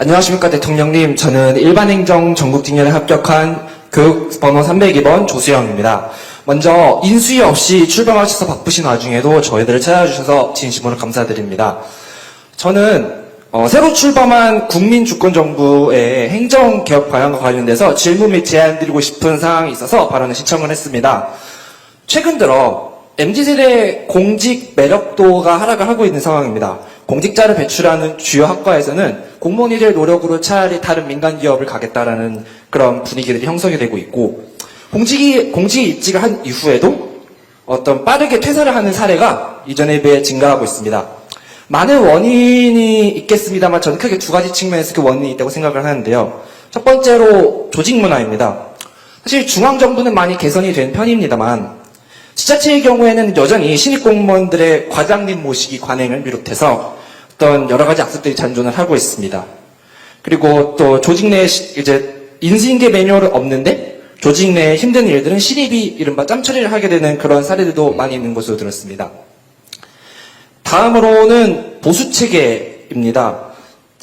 안녕하십니까 대통령님. 저는 일반행정 전국직렬에 합격한 교육번호 302번 조수영입니다. 먼저 인수위 없이 출범하셔서 바쁘신 와중에도 저희들을 찾아주셔서 진심으로 감사드립니다. 저는 어, 새로 출범한 국민주권정부의 행정개혁 방향과 관련돼서 질문 및 제안 드리고 싶은 사항이 있어서 발언을 신청을 했습니다. 최근 들어 MZ세대 공직 매력도가 하락을 하고 있는 상황입니다. 공직자를 배출하는 주요 학과에서는 공무원이들 노력으로 차라리 다른 민간 기업을 가겠다라는 그런 분위기들이 형성이 되고 있고 공직이 공직에 입직을 한 이후에도 어떤 빠르게 퇴사를 하는 사례가 이전에 비해 증가하고 있습니다. 많은 원인이 있겠습니다만 저는 크게 두 가지 측면에서 그 원인이 있다고 생각을 하는데요. 첫 번째로 조직 문화입니다. 사실 중앙 정부는 많이 개선이 된 편입니다만 지자체의 경우에는 여전히 신입 공무원들의 과장님 모시기 관행을 비롯해서 어떤 여러 가지 악습들이 잔존을 하고 있습니다. 그리고 또 조직 내에 시- 이제 인수인계 매뉴얼은 없는데 조직 내에 힘든 일들은 신입이 이른바 짬처리를 하게 되는 그런 사례들도 많이 있는 것으로 들었습니다. 다음으로는 보수 체계입니다.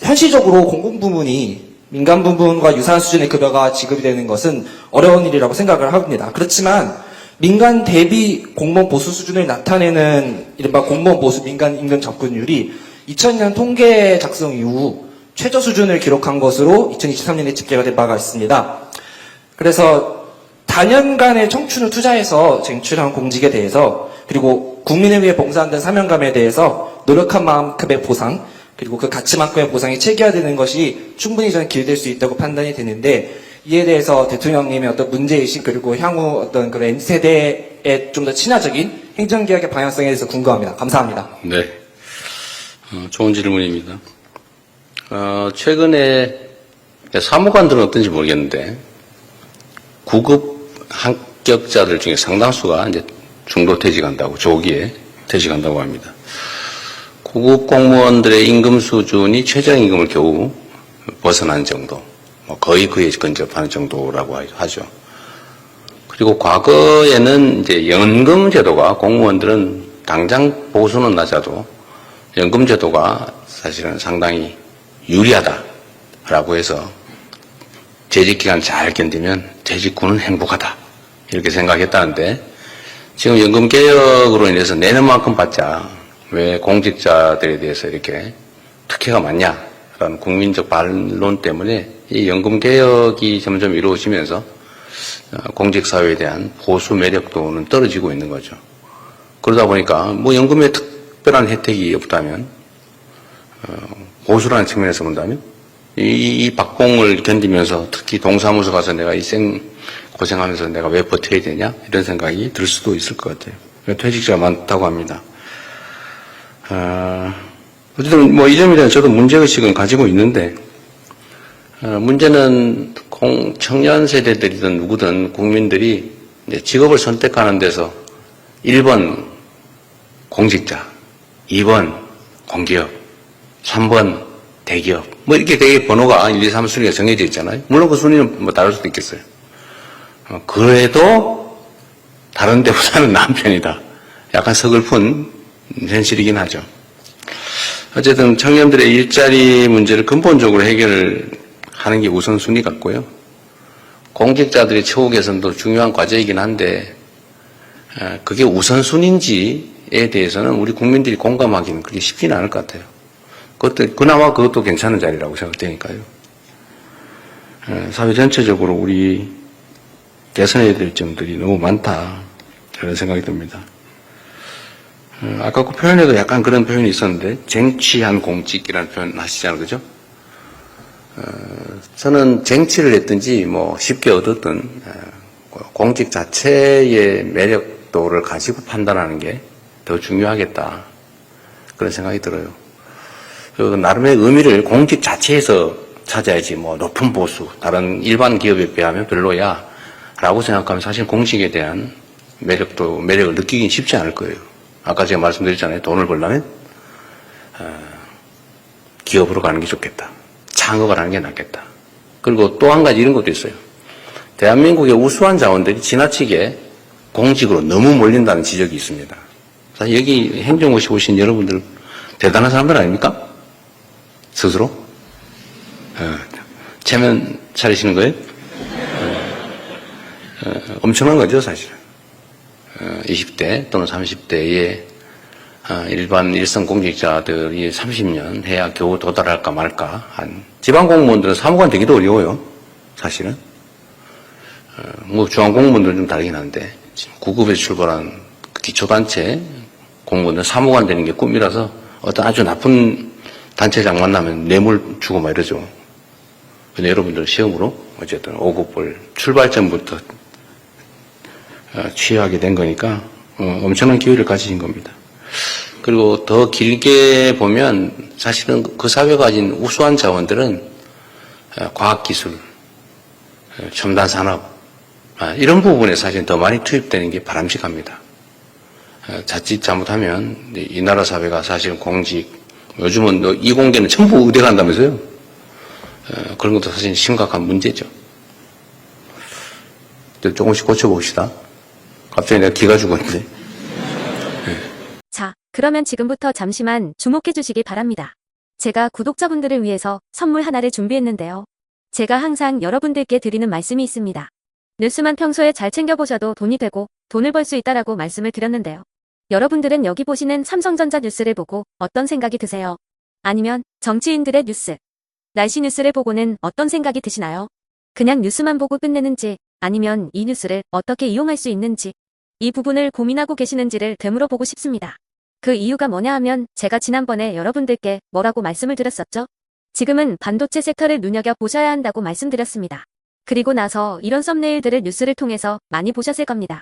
현실적으로 공공 부문이 민간 부문과 유사한 수준의 급여가 지급이 되는 것은 어려운 일이라고 생각을 합니다. 그렇지만 민간 대비 공무원 보수 수준을 나타내는 이른바 공무원 보수 민간 임금 접근율이 2000년 통계 작성 이후 최저 수준을 기록한 것으로 2023년에 집계가 된 바가 있습니다. 그래서 단연간의 청춘을 투자해서 쟁취한 공직에 대해서 그리고 국민을 위해 봉사한다는 사명감에 대해서 노력한 만큼의 보상 그리고 그 가치만큼의 보상이 체계화되는 것이 충분히 저는 기대될 수 있다고 판단이 되는데 이에 대해서 대통령님의 어떤 문제의식 그리고 향후 어떤 그런 M세대의 좀더 친화적인 행정개혁의 방향성에 대해서 궁금합니다. 감사합니다. 네. 어, 좋은 질문입니다. 어, 최근에 사무관들은 어떤지 모르겠는데 구급 합격자들 중에 상당수가 이제 중도 퇴직한다고 조기에 퇴직한다고 합니다. 구급 공무원들의 임금 수준이 최저임금을 겨우 벗어난 정도, 뭐 거의 그에 근접하는 정도라고 하죠. 그리고 과거에는 이제 연금 제도가 공무원들은 당장 보수는 낮아도 연금 제도가 사실은 상당히 유리하다라고 해서 재직 기간 잘 견디면 재직 후는 행복하다 이렇게 생각했다는데 지금 연금 개혁으로 인해서 내는 만큼 받자 왜 공직자들에 대해서 이렇게 특혜가 많냐라는 국민적 반론 때문에 이 연금 개혁이 점점 이루어지면서 어, 공직사회에 대한 보수 매력도는 떨어지고 있는 거죠. 그러다 보니까 뭐 연금에 특 별한 혜택이 없다면 어, 보수라는 측면에서 본다면 이, 이 박봉을 견디면서 특히 동사무소 가서 내가 이 생 고생하면서 내가 왜 버텨야 되냐 이런 생각이 들 수도 있을 것 같아요. 그러니까 퇴직자가 많다고 합니다. 어, 어쨌든 뭐 이 점에 대한 저도 문제의식은 가지고 있는데 어, 문제는 공, 청년 세대들이든 누구든 국민들이 직업을 선택하는 데서 1번 공직자, 2번 공기업, 3번 대기업, 뭐 이렇게 되게 번호가 1, 2, 3 순위가 정해져 있잖아요. 물론 그 순위는 뭐 다를 수도 있겠어요. 어, 그래도 다른 데보다는 나은 편이다. 약간 서글픈 현실이긴 하죠. 어쨌든 청년들의 일자리 문제를 근본적으로 해결을 하는 게 우선순위 같고요. 공직자들의 처우 개선도 중요한 과제이긴 한데 어, 그게 우선순위인지 에 대해서는 우리 국민들이 공감하기는 그렇게 쉽지는 않을 것 같아요. 그것도 그나마 그것도 괜찮은 자리라고 생각되니까요. 어, 사회 전체적으로 우리 개선해야 될 점들이 너무 많다 그런 생각이 듭니다. 어, 아까 그 표현에도 약간 그런 표현이 있었는데 쟁취한 공직이라는 표현 하시잖아요, 그죠? 어, 저는 쟁취를 했든지 뭐 쉽게 얻었든 어, 공직 자체의 매력도를 가지고 판단하는 게 더 중요하겠다 그런 생각이 들어요. 그리고 나름의 의미를 공직 자체에서 찾아야지 뭐 높은 보수 다른 일반 기업에 비하면 별로야 라고 생각하면 사실 공직에 대한 매력도 매력을 느끼긴 쉽지 않을 거예요. 아까 제가 말씀드렸잖아요. 돈을 벌려면 어, 기업으로 가는 게 좋겠다. 창업을 하는 게 낫겠다. 그리고 또 한 가지 이런 것도 있어요. 대한민국의 우수한 자원들이 지나치게 공직으로 너무 몰린다는 지적이 있습니다. 사실 여기 행정고시 오신 여러분들 대단한 사람들 아닙니까? 스스로? 어, 체면 차리시는 거예요? 어, 어, 엄청난 거죠, 사실은. 어, 20대 또는 30대의 어, 일반 일선 공직자들이 30년 해야 겨우 도달할까 말까 한 지방 공무원들은 사무관 되기도 어려워요. 사실은. 어, 뭐 중앙 공무원들은 좀 다르긴 한데 지금 9급에서 출발한 그 기초단체 공무원들 사무관 되는 게 꿈이라서 어떤 아주 나쁜 단체장 만나면 뇌물 주고 막 이러죠. 근데 여러분들 시험으로 어쨌든 5급을 출발점부터 어, 취하게 된 거니까 어, 엄청난 기회를 가지신 겁니다. 그리고 더 길게 보면 사실은 그 사회가 가진 우수한 자원들은 어, 과학기술, 어, 첨단 산업 아, 이런 부분에 사실 더 많이 투입되는 게 바람직합니다. 어, 자칫 잘못하면 이- 이 나라 사회가 사실 공직 요즘은 너 이공계는 전부 의대 간다면서요? 어, 그런 것도 사실 심각한 문제죠. 근데 조금씩 고쳐봅시다. 갑자기 내가 기가 죽었는데. 자, 그러면 지금부터 잠시만 주목해 주시기 바랍니다. 제가 구독자분들을 위해서 선물 하나를 준비했는데요. 제가 항상 여러분들께 드리는 말씀이 있습니다. 뉴스만 평소에 잘 챙겨보셔도 돈이 되고 돈을 벌 수 있다라고 말씀을 드렸는데요. 여러분들은 여기 보시는 삼성전자 뉴스를 보고 어떤 생각이 드세요? 아니면 정치인들의 뉴스, 날씨 뉴스를 보고는 어떤 생각이 드시나요? 그냥 뉴스만 보고 끝내는지 아니면 이 뉴스를 어떻게 이용할 수 있는지 이 부분을 고민하고 계시는지를 되물어 보고 싶습니다. 그 이유가 뭐냐 하면 제가 지난번에 여러분들께 뭐라고 말씀을 드렸었죠? 지금은 반도체 섹터를 눈여겨보셔야 한다고 말씀드렸습니다. 그리고 나서 이런 썸네일들을 뉴스를 통해서 많이 보셨을 겁니다.